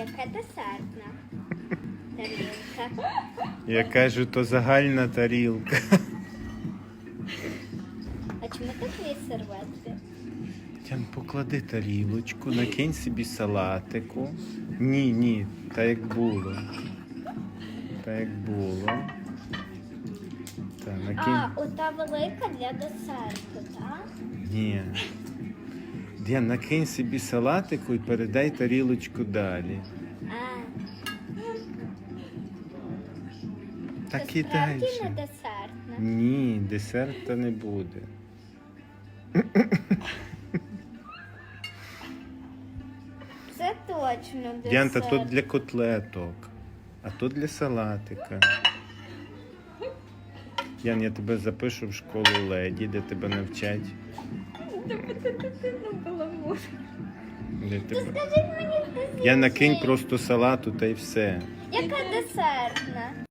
яка десертна тарілка? Я кажу, то загальна тарілка. А чому такі серветки? Тян, поклади тарілочку, накинь собі салатику. Ні, ні, та як було. Та як було. Та, накинь. А, ота велика для десерту, так? Ні. Діан, накинь собі салатику і передай тарілочку далі. А, Так і справді не далі. Ні, десерта не буде. Це точно десерт. Діан, та то для котлеток, а то для салатика. Ян, я тебе запишу в школу леді, де тебе навчать. Скажіть мені, Я накинь просто салату та й все. яка десертна?